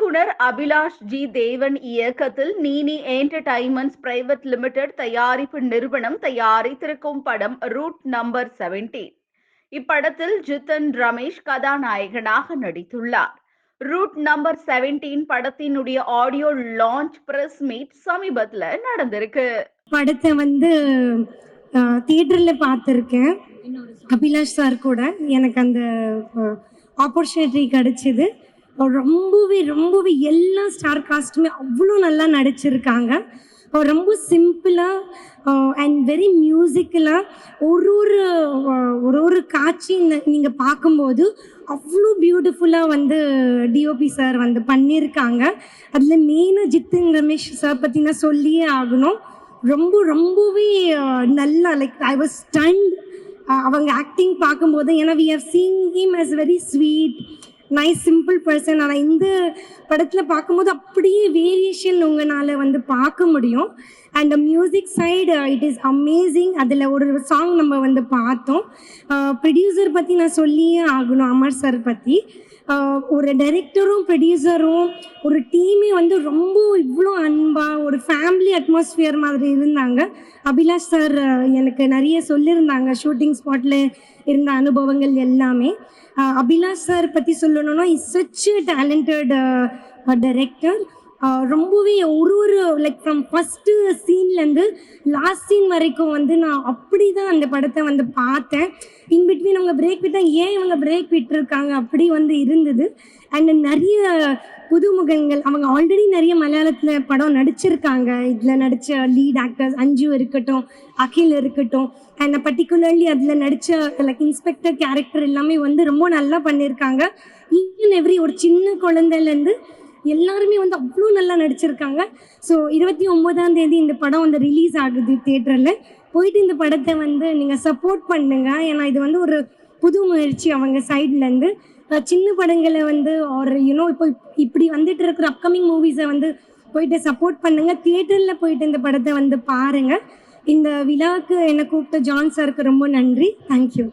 இயக்குனர் அபிலாஷ் ஜி தேவன் இயக்கத்தில் நீனி என்டர்டைன்மெண்ட்ஸ் பிரைவேட் லிமிடெட் தயாரிப்பு நிறுவனம் தயாரித்திருக்கும் படம் ரூட் நம்பர் 17 இப்படத்தில் ஜித்தன் ரமேஷ் கதாநாயகனாக நடித்துள்ளார். ரூட் நம்பர் 17 படத்தினுடைய ஆடியோ லான்ச் பிரஸ் மீட் சமீபத்துல நடந்திருக்கு. படத்தை வந்து தியேட்டரில் பார்த்துருக்கேன். அபிலாஷ் சார் கூட எனக்கு அந்த ஆப்பர்ச்சுனிட்டி கிடைச்சிது. ரொம்பவே ரொம்பவே எல்லா ஸ்டார் காஸ்ட்டுமே அவ்வளோ நல்லா நடிச்சிருக்காங்க. ரொம்ப சிம்பிளாக அண்ட் வெரி மியூசிக்கலாக ஒரு ஒரு ஒரு ஒரு காட்சி நீங்கள் பார்க்கும்போது அவ்வளோ பியூட்டிஃபுல்லாக வந்து டிஓபி சார் வந்து பண்ணியிருக்காங்க அதில் மெயினாக ஜித்தின் ரமேஷ் சார் பற்றி நான் சொல்லியே ஆகணும். ரொம்ப ரொம்பவே நல்லா லைக் ஐ வாஸ் ஸ்டண்ட் அவங்க ஆக்டிங் பார்க்கும்போது ஏன்னா we have seen him as very sweet nice simple person ஆனால் இந்த படத்தில் பார்க்கும்போது அப்படியே வேரியேஷன் உங்களால் வந்து பார்க்க முடியும். And music side it is amazing அதில் ஒரு சாங் நம்ம வந்து பார்த்தோம். Uh, ப்ரொடியூசர் பற்றி நான் சொல்லியே ஆகணும் அமர் சார் பற்றி uh, ஒரு டைரக்டரும் ப்ரொடியூசரும் ஒரு டீமே வந்து ரொம்ப இவ்வளோ அன்பாக ஒரு ஃபேமிலி அட்மாஸ்ஃபியர் மாதிரி இருந்தாங்க. அபிலாஷ் சார் uh, எனக்கு நிறைய சொல்லியிருந்தாங்க ஷூட்டிங் ஸ்பாட்டில் இருந்த அனுபவங்கள் எல்லாமே. அபிலாஷ் சார் பற்றி சொல்லணும்னா இஸ் சச் டேலண்டட் டைரக்டர் ரொம்பவே ஒரு ஒரு லைக் ஃப்ரம் ஃபஸ்ட்டு சீன்லேருந்து லாஸ்ட் சீன் வரைக்கும் வந்து நான் அப்படி தான் அந்த படத்தை வந்து பார்த்தேன். இன் பிட்வீன் அவங்க பிரேக் விட்டால் ஏன் இவங்க பிரேக் விட்டுருக்காங்க அப்படி வந்து இருந்தது. அண்ட் நிறைய புதுமுகங்கள் அவங்க ஆல்ரெடி நிறைய மலையாளத்தில் படம் நடிச்சிருக்காங்க. இதில் நடித்த லீட் ஆக்டர்ஸ் அஞ்சு இருக்கட்டும் அகில் இருக்கட்டும் அண்ட் பர்டிகுலர்லி அதில் நடித்த லைக் இன்ஸ்பெக்டர் கேரக்டர் எல்லாமே வந்து ரொம்ப நல்லா பண்ணியிருக்காங்க ஈவன் எவ்ரி ஒரு சின்ன குழந்தைலேருந்து எல்லாருமே வந்து அவ்வளோ நல்லா நடிச்சிருக்காங்க. ஸோ இருபத்தி ஒம்போதாம் தேதி இந்த படம் வந்து ரிலீஸ் ஆகுது தேட்டரில் போயிட்டு இந்த படத்தை வந்து நீங்கள் சப்போர்ட் பண்ணுங்க. ஏன்னா இது வந்து ஒரு புது முயற்சி அவங்க சைட்லேருந்து சின்ன படங்களை வந்து ஒரு யூனோ இப்போ இப்படி வந்துட்டு இருக்கிற அப்கமிங் மூவிஸை வந்து போயிட்டு சப்போர்ட் பண்ணுங்க. தியேட்டரில் போயிட்டு இந்த படத்தை வந்து பாருங்க. இந்த விழாவுக்கு என்னை கூப்பிட்ட ஜான் சாருக்கு ரொம்ப நன்றி. தேங்க்யூ